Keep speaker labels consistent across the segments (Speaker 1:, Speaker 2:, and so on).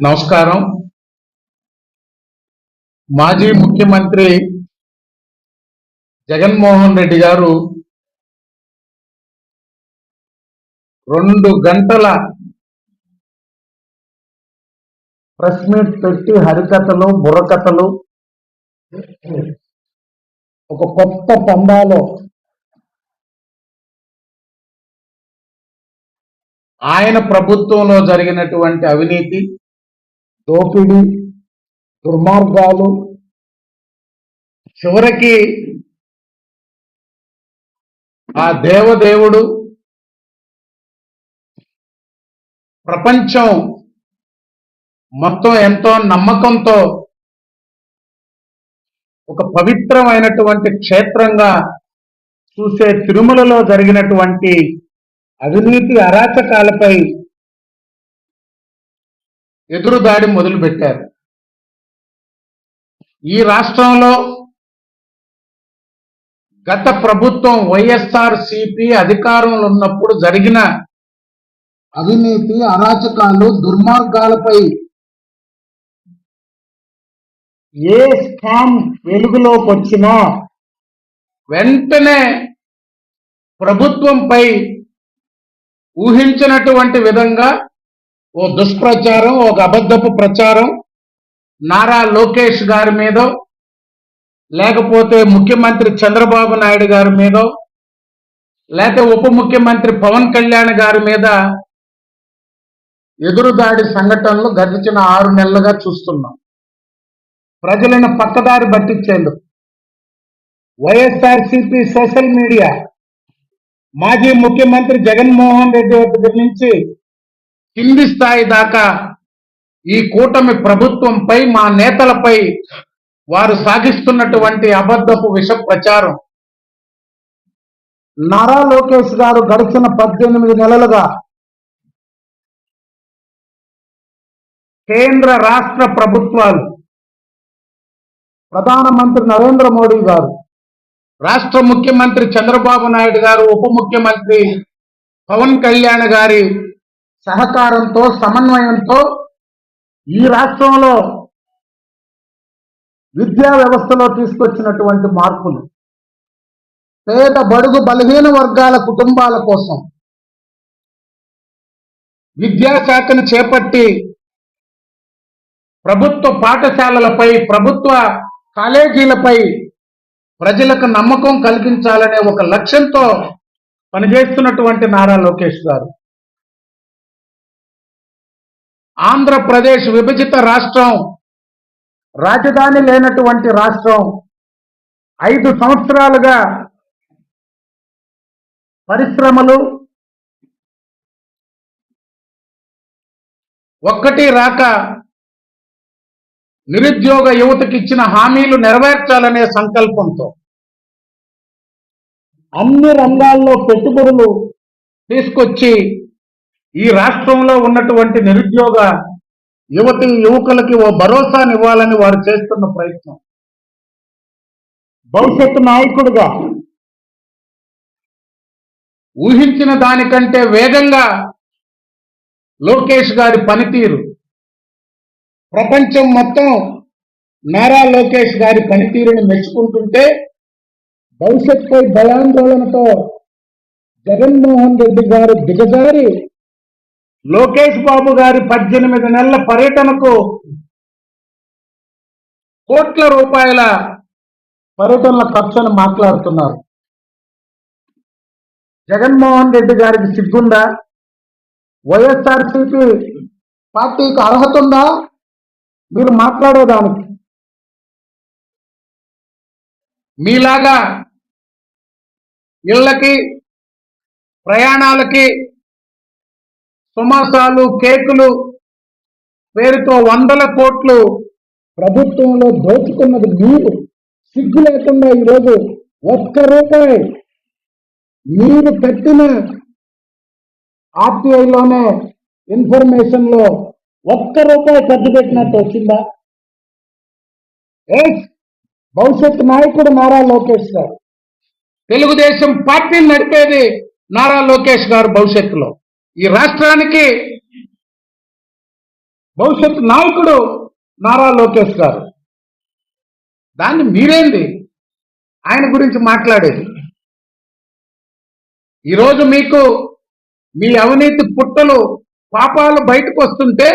Speaker 1: నమస్కారం. మాజీ ముఖ్యమంత్రి జగన్మోహన్ రెడ్డి గారు రెండు గంటల ప్రెస్ మీట్ పెట్టి హరికథలు బుర్రకథలు ఒక కొత్త పందాలో ఆయన ప్రభుత్వంలో జరిగినటువంటి అవినీతి దోపిడీ దుర్మార్గాలు చివరికి ఆ దేవదేవుడు ప్రపంచం మొత్తం ఎంతో నమ్మకంతో ఒక పవిత్రమైనటువంటి క్షేత్రంగా చూసే తిరుమలలో జరిగినటువంటి అవినీతి అరాచకాలపై ఎదురుదాడి మొదలుపెట్టారు. ఈ రాష్ట్రంలో గత ప్రభుత్వం వైఎస్ఆర్ సిపి అధికారంలో ఉన్నప్పుడు జరిగిన అవినీతి అరాచకాలు దుర్మార్గాలపై ఏ స్కామ్ వెలుగులోకి వచ్చినా వెంటనే ప్రభుత్వంపై ఊహించినటువంటి విధంగా ఓ దుష్ప్రచారం ఒక అబద్ధపు ప్రచారం నారా లోకేష్ గారి మీద లేకపోతే ముఖ్యమంత్రి చంద్రబాబు నాయుడు గారి మీద లేకపోతే ఉప ముఖ్యమంత్రి పవన్ కళ్యాణ్ గారి మీద ఎదురుదాడి సంఘటనలు గడిచిన ఆరు నెలలుగా చూస్తున్నాం. ప్రజలను పక్కదారి పట్టించేందుకు వైఎస్ఆర్సిపి సోషల్ మీడియా మాజీ ముఖ్యమంత్రి జగన్మోహన్ రెడ్డి దగ్గర నుంచి కింది స్థాయి దాకా ఈ కూటమి ప్రభుత్వంపై మా నేతలపై వారు సాగిస్తున్నటువంటి అబద్ధపు విష ప్రచారం నారా లోకేష్ గారు గడిచిన పద్దెనిమిది నెలలుగా కేంద్ర రాష్ట్ర ప్రభుత్వాలు. ప్రధానమంత్రి నరేంద్ర మోడీ గారు. రాష్ట్ర ముఖ్యమంత్రి చంద్రబాబు నాయుడు గారు ఉప ముఖ్యమంత్రి పవన్ కళ్యాణ్ గారి సహకారంతో సమన్వయంతో ఈ రాష్ట్రంలో విద్యా వ్యవస్థలో తీసుకొచ్చినటువంటి మార్పులు పేద బడుగు బలహీన వర్గాల కుటుంబాల కోసం విద్యాశాఖను చేపట్టి ప్రభుత్వ పాఠశాలలపై ప్రభుత్వ కాలేజీలపై ప్రజలకు నమ్మకం కలిగించాలనే ఒక లక్ష్యంతో పనిచేస్తున్నటువంటి నారా లోకేష్ గారు. ఆంధ్రప్రదేశ్ విభజిత రాష్ట్రం. రాజధాని లేనటువంటి రాష్ట్రం. ఐదు సంవత్సరాలుగా పరిశ్రమలు. ఒక్కటి రాక నిరుద్యోగ యువతకి ఇచ్చిన హామీలు నెరవేర్చాలనే సంకల్పంతో అన్ని రంగాల్లో పెట్టుబడులు తీసుకొచ్చి ఈ రాష్ట్రంలో ఉన్నటువంటి నిరుద్యోగ యువతి యువకులకి ఓ భరోసానివ్వాలని వారు చేస్తున్న ప్రయత్నం. భవిష్యత్తు నాయకుడుగా ఊహించిన దానికంటే వేగంగా లోకేష్ గారి పనితీరు. ప్రపంచం మొత్తం నారా లోకేష్ గారి పనితీరుని మెచ్చుకుంటుంటే భవిష్యత్పై భయాందోళనతో జగన్మోహన్ రెడ్డి గారు దిగజారి లోకేష్ బాబు గారి పద్దెనిమిది నెలల పర్యటనకు కోట్ల రూపాయల పర్యటనల ఖర్చుని మాట్లాడుతున్నారు. జగన్మోహన్ రెడ్డి గారికి సిగ్గుందా? వైఎస్ఆర్సీపీ పార్టీకి అర్హత ఉందా? మీరు మాట్లాడేదానికి. మీలాగా ఇళ్ళకి ప్రయాణాలకి సుమాసాలు కేకులు పేరుతో వందల కోట్లు ప్రభుత్వంలో దోచుకున్నది మీరు. సిగ్గు లేకుండా ఈరోజు ఒక్క రూపాయి మీరు పెట్టిన ఆర్టీఐలోనే ఇన్ఫర్మేషన్లో ఒక్క రూపాయి ఖర్చు పెట్టినట్టు వచ్చిందా? ఎస్ భవిష్యత్ నాయకుడు నారా లోకేష్ గారు తెలుగుదేశం పార్టీని నడిపేది నారా లోకేష్ గారు భవిష్యత్తులో. ఈ రాష్ట్రానికి భవిష్యత్ నాయకుడు నారా లోకేష్ గారు. దాన్ని మీరేంది? ఆయన గురించి మాట్లాడేది. ఈరోజు మీకు మీ అవినీతి పుట్టలు పాపాలు బయటకు వస్తుంటే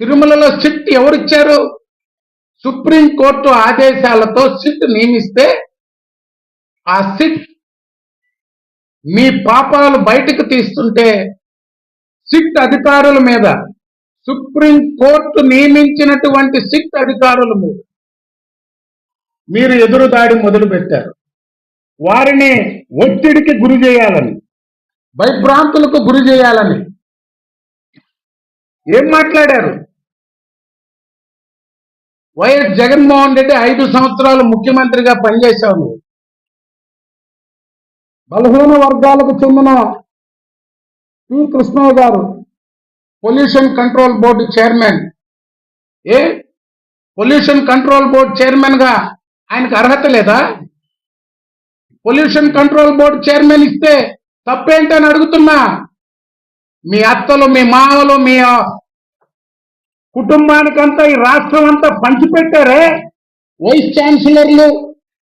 Speaker 1: తిరుమలలో సిట్ ఎవరిచ్చారు? సుప్రీంకోర్టు ఆదేశాలతో సిట్ నియమిస్తే ఆ సిట్ మీ పాపాలు బయటకు తీస్తుంటే సిట్ అధికారుల మీద సుప్రీం కోర్టు నియమించినటువంటి సిట్ అధికారుల మీద మీరు ఎదురుదాడి మొదలు పెట్టారు. వారిని ఒత్తిడికి గురి చేయాలని భయభ్రాంతులకు గురి చేయాలని ఏం మాట్లాడారు? వైఎస్ జగన్మోహన్ రెడ్డి ఐదు సంవత్సరాలు ముఖ్యమంత్రిగా పనిచేశావు నువ్వు బలహీన వర్గాలకు చెందిన పి. కృష్ణయ్య గారు పొల్యూషన్ కంట్రోల్ బోర్డు చైర్మన్ ఏ? పొల్యూషన్ కంట్రోల్ బోర్డు చైర్మన్గా ఆయనకు అర్హత లేదా? పొల్యూషన్ కంట్రోల్ బోర్డు చైర్మన్ ఇస్తే తప్పేంటని అడుగుతున్నా. మీ అత్తలు మీ మామలు మీ కుటుంబానికంతా ఈ రాష్ట్రం అంతా పంచిపెట్టారే? వైస్ ఛాన్సలర్లు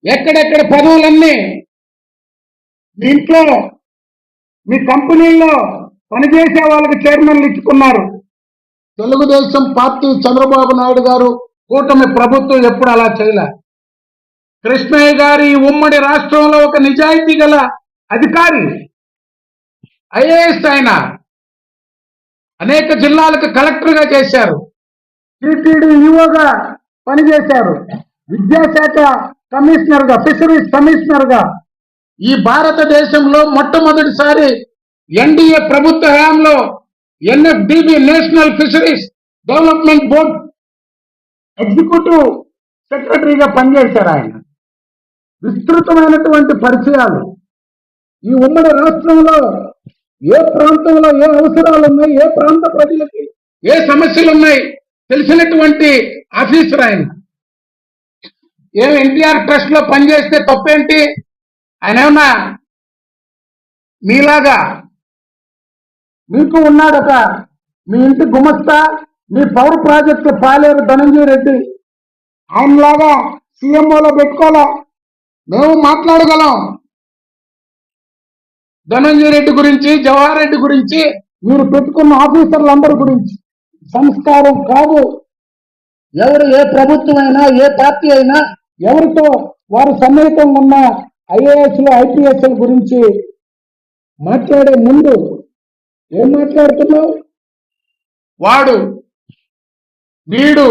Speaker 1: ఎక్కడెక్కడ పదవులన్నీ మీ ఇంట్లో మీ కంపెనీల్లో పనిచేసే వాళ్ళకి చైర్మన్లు ఇచ్చుకున్నారు. తెలుగుదేశం పార్టీ చంద్రబాబు నాయుడు గారు కూటమి ప్రభుత్వం ఎప్పుడు అలా చేయలే. కృష్ణయ్య గారి ఉమ్మడి రాష్ట్రంలో ఒక నిజాయితీ గల అధికారి ఐఏఎస్ ఆయన అనేక జిల్లాలకు కలెక్టర్గా చేశారు. టీటీడీ ఈఓగా పనిచేశారు. విద్యాశాఖ కమిషనర్గా ఫిషరీస్ కమిషనర్గా ఈ భారతదేశంలో మొట్టమొదటిసారి ఎన్డీఏ ప్రభుత్వ హయాంలో NFDB national fisheries development board executive సెక్రటరీగా పనిచేశారు ఆయన. విస్తృతమైనటువంటి పరిచయాలు. ఈ ఉమ్మడి రాష్ట్రంలో ఏ ప్రాంతంలో ఏ అవసరాలు ఉన్నాయి ఏ ప్రాంత ప్రజలకి ఏ సమస్యలు ఉన్నాయి తెలిసినటువంటి ఆఫీసర్ ఆయన. ఏం ఎన్టీఆర్ ట్రస్ట్లో పనిచేస్తే తప్పేంటి? ఆయన ఏమన్నా మీలాగా మీకు ఉన్నాడు ఒక మీ ఇంటి గుమస్తా మీ పవర్ ప్రాజెక్టు పాలేరు ధనంజయ రెడ్డి. ఆయనలాగా సీఎంఓలో పెట్టుకోవాలా? మేము మాట్లాడగలం. ధనంజయ రెడ్డి గురించి జవహర్ రెడ్డి గురించి మీరు పెట్టుకున్న ఆఫీసర్లందరి గురించి. సంస్కారం కాదు. ఎవరు ఏ ప్రభుత్వం అయినా ఏ పార్టీ అయినా ఎవరితో వారు సన్నిహితంగా ఉన్న ఐఏఎస్లు ఐపీఎస్ల గురించి మాట్లాడే ముందు ఏం మాట్లాడుతున్నావు? వాడు వీడు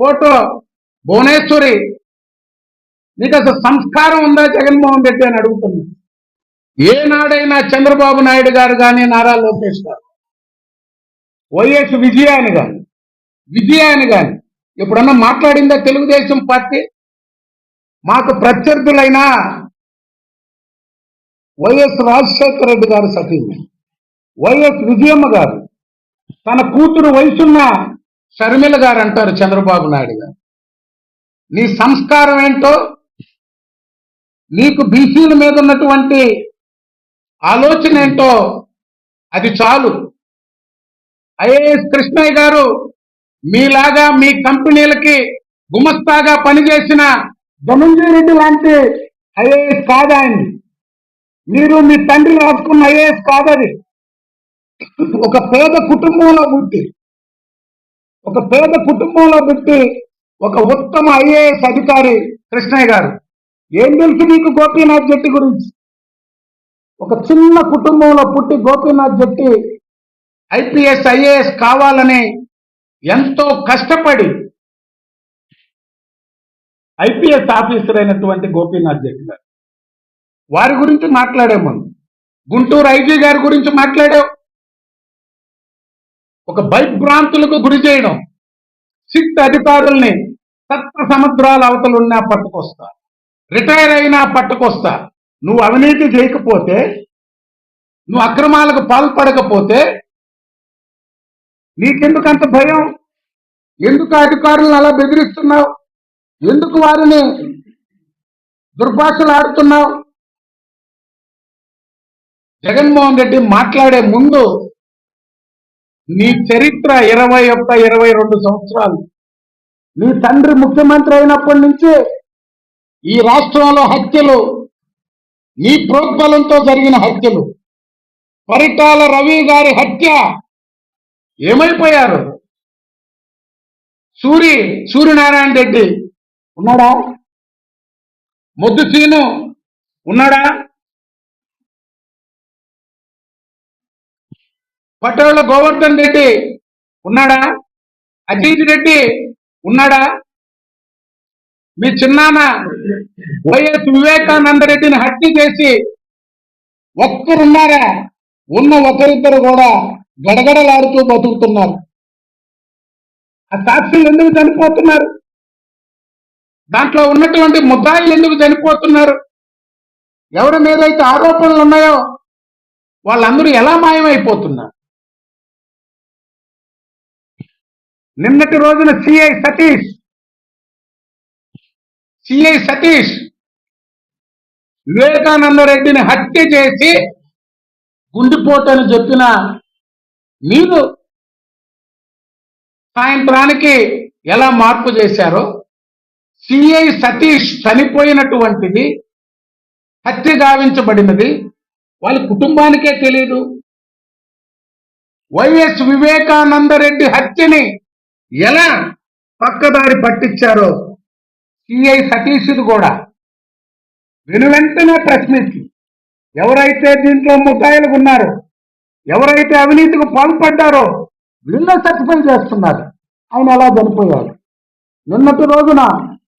Speaker 1: ఫోటో భువనేశ్వరి నీకు అసలు సంస్కారం ఉందా జగన్మోహన్ రెడ్డి అని అడుగుతున్నా. ఏనాడైనా చంద్రబాబు నాయుడు గారు కానీ నారా లోకేష్ గారు వైఎస్ విజయాన్ని కానీ విజయాన్ని కానీ ఎప్పుడన్నా మాట్లాడిందా తెలుగుదేశం పార్టీ? మాకు ప్రత్యర్థులైన వైఎస్ రాజశేఖర రెడ్డి గారు సతీమణి వైఎస్ విజయమ్మ గారు. తన కూతురు వయసున్న షర్మిల గారు అంటారు చంద్రబాబు నాయుడు గారు. నీ సంస్కారం ఏంటో నీకు బీసీల మీద ఉన్నటువంటి ఆలోచన ఏంటో అది చాలు. ఐఏఎస్ కృష్ణయ్య గారు మీలాగా మీ కంపెనీలకి గుమస్తాగా పనిచేసిన ధనంజయ రెడ్డి లాంటి ఐఏఎస్ కాదు ఆయన మీరు మీ తండ్రి రాసుకున్న ఐఏఎస్ కాదది. ఒక పేద కుటుంబంలో పుట్టి ఒక పేద కుటుంబంలో పుట్టి ఒక ఉత్తమ ఐఏఎస్ అధికారి కృష్ణయ్య గారు ఏం తెలుసు నీకు గోపీనాథ్ జట్టి గురించి? ఒక చిన్న కుటుంబంలో పుట్టి గోపీనాథ్ జట్టి ఐపీఎస్ ఐఏఎస్ కావాలని ఎంతో కష్టపడి ఐపీఎస్ ఆఫీసర్ అయినటువంటి గోపీనాథ్ జట్టి గారు. వారి గురించి మాట్లాడాము గుంటూరు ఐజీ గారి గురించి మాట్లాడావు. ఒక భయభ్రాంతులకు గురి చేయడం సిట్ అధికారుల్ని సత్వ సముద్రాల అవతలున్నా పట్టుకొస్తా రిటైర్ అయినా పట్టుకొస్తా నువ్వు అవినీతి చేయకపోతే నువ్వు అక్రమాలకు పాల్పడకపోతే నీకెందుకు అంత భయం? ఎందుకు అధికారులను అలా బెదిరిస్తున్నావు? ఎందుకు వారిని దుర్భాషలు ఆడుతున్నావు? జగన్మోహన్ రెడ్డి మాట్లాడే ముందు నీ చరిత్ర ఇరవై ఒక్క ఇరవై రెండు సంవత్సరాలు. నీ తండ్రి ముఖ్యమంత్రి అయినప్పటి నుంచి ఈ రాష్ట్రంలో హత్యలు నీ ప్రోద్బలంతో జరిగిన హత్యలు పరిటాల రవి గారి హత్య ఏమైపోయారు? సూరి సూర్యనారాయణ రెడ్డి ఉన్నాడా? మొద్దు సీను ఉన్నాడా? పటోళ్ళ గోవర్ధన్ రెడ్డి ఉన్నాడా? అజీత్ రెడ్డి ఉన్నాడా? మీ చిన్నాన్న వైఎస్ వివేకానంద రెడ్డిని హత్య చేసి ఒక్కరున్నారా? ఉన్న ఒకరిద్దరు కూడా గడగడలాడుతూ బతుకుతున్నారు. ఆ సాక్షులు ఎందుకు చనిపోతున్నారు? దాంట్లో ఉన్నటువంటి ముద్దాయిలు ఎందుకు చనిపోతున్నారు? ఎవరి మీద అయితే ఆరోపణలు ఉన్నాయో వాళ్ళందరూ ఎలా మాయమైపోతున్నారు? నిన్నటి రోజున సిఐ సతీష్ సిఐ సతీష్ వివేకానంద రెడ్డిని హత్య చేసి గుండిపోటని చెప్పిన మీరు సాయంత్రానికి ఎలా మార్పు చేశారో సిఐ సతీష్ చనిపోయినటువంటిది హత్య గావించబడినది. వాళ్ళ కుటుంబానికే తెలియదు వైఎస్ వివేకానంద రెడ్డి హత్యని ఎలా పక్కదారి పట్టించారో సిఐ సతీష్ది కూడా. వెను వెంటనే ప్రశ్నించి. ఎవరైతే దీంట్లో ముద్దాయిలు ఉన్నారో ఎవరైతే అవినీతికి పాల్పడ్డారో వీళ్ళ సర్టిఫై చేస్తున్నారు. ఆయన అలా చనిపోయారు నిన్నటి రోజున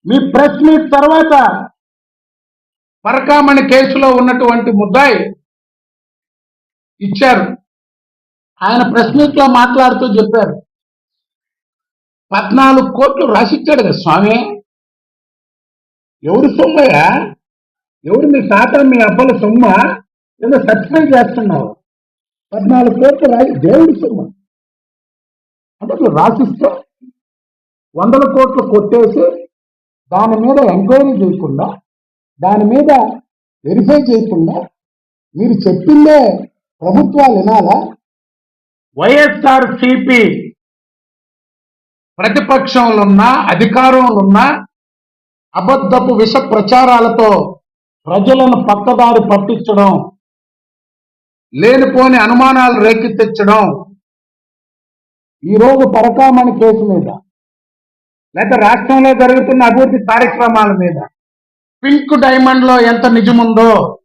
Speaker 1: మీ ప్రెస్ మీట్ తర్వాత పరకామణి కేసులో ఉన్నటువంటి ముద్దాయి ఇచ్చారు. ఆయన ప్రెస్ మీట్లో మాట్లాడుతూ చెప్పారు. పద్నాలుగు కోట్లు రాసిచ్చాడు కదా స్వామి. ఎవరు సొమ్మయ్యా ఎవరు మీ తాత మీ అబ్బల సొమ్మ? ఏదో సర్టిఫై చేస్తున్నావు పద్నాలుగు కోట్లు రాసి దేవుడి సొమ్మ. అంటే రాసిస్తా. వందల కోట్లు కొట్టేసి దాని మీద ఎంక్వైరీ చేయకుండా దాని మీద వెరిఫై చేయకుండా మీరు చెప్పిందే ప్రభుత్వాలు వినాలా? వైఎస్ఆర్ సిపి ప్రతిపక్షంలో ఉన్న అధికారంలో ఉన్న అబద్ధపు విష ప్రచారాలతో ప్రజలను పక్కదారి పట్టించడం లేనిపోని అనుమానాలు రేకెత్తించడం ఈరోజు పరకామణి కేసు మీద లేక రాష్ట్రంలో జరుగుతున్న అభివృద్ధి కార్యక్రమాల మీద. పింక్ డైమండ్లో ఎంత నిజముందో.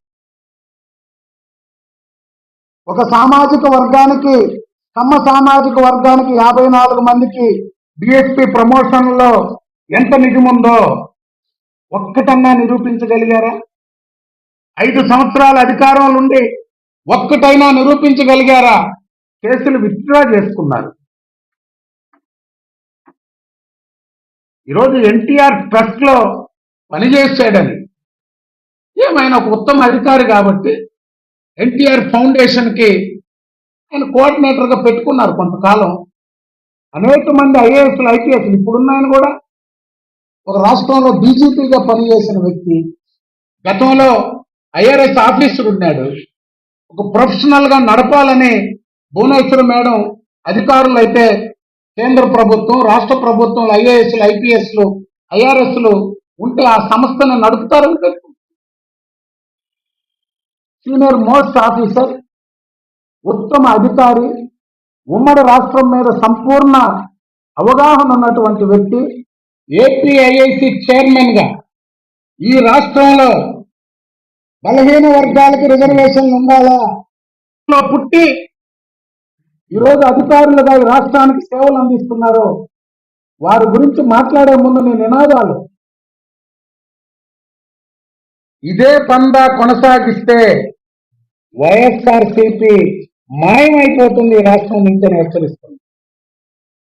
Speaker 1: ఒక సామాజిక వర్గానికి కమ్మ సామాజిక వర్గానికి యాభై నాలుగు మందికి డిఎస్పి ప్రమోషన్లో ఎంత నిజముందో ఒక్కటన్నా నిరూపించగలిగారా? ఐదు సంవత్సరాల అధికారంలో ఉండి ఒక్కటైనా నిరూపించగలిగారా? కేసులు విత్డ్రా చేసుకున్నారు. ఈరోజు ఎన్టీఆర్ ట్రస్ట్లో పనిచేసాడని ఏమైనా ఒక ఉత్తమ అధికారి కాబట్టి ఎన్టీఆర్ ఫౌండేషన్కి ఆయన కోఆర్డినేటర్గా పెట్టుకున్నారు కొంతకాలం. అనేక మంది ఐఏఎస్లు ఐపీఎస్లు ఇప్పుడున్నాయని కూడా ఒక రాష్ట్రంలో డీజీపీగా పనిచేసిన వ్యక్తి గతంలో ఐఆర్ఎస్ ఆఫీసర్ ఉన్నాడు. ఒక ప్రొఫెషనల్గా నడపాలని భువనేశ్వర మేడం అధికారులు అయితే కేంద్ర ప్రభుత్వం రాష్ట్ర ప్రభుత్వం ఐఏఎస్లు ఐపీఎస్లు ఐఆర్ఎస్లు ఉంటే ఆ సంస్థను నడుపుతారని సీనియర్ మోస్ట్ ఆఫీసర్ ఉత్తమ అధికారి ఉమ్మడి రాష్ట్రం మీద సంపూర్ణ అవగాహన ఉన్నటువంటి వ్యక్తి ఏపీఐఐసి చైర్మన్గా ఈ రాష్ట్రంలో బలహీన వర్గాలకు రిజర్వేషన్లు ఉండాలా? పుట్టి ఈరోజు అధికారులుగా ఈ రాష్ట్రానికి సేవలు అందిస్తున్నారు వారి గురించి మాట్లాడే ముందు నేను నినాదాలు. ఇదే పందా కొనసాగిస్తే వైఎస్ఆర్సిపి మాయమైపోతుంది ఈ రాష్ట్రం నుంచి హెచ్చరిస్తుంది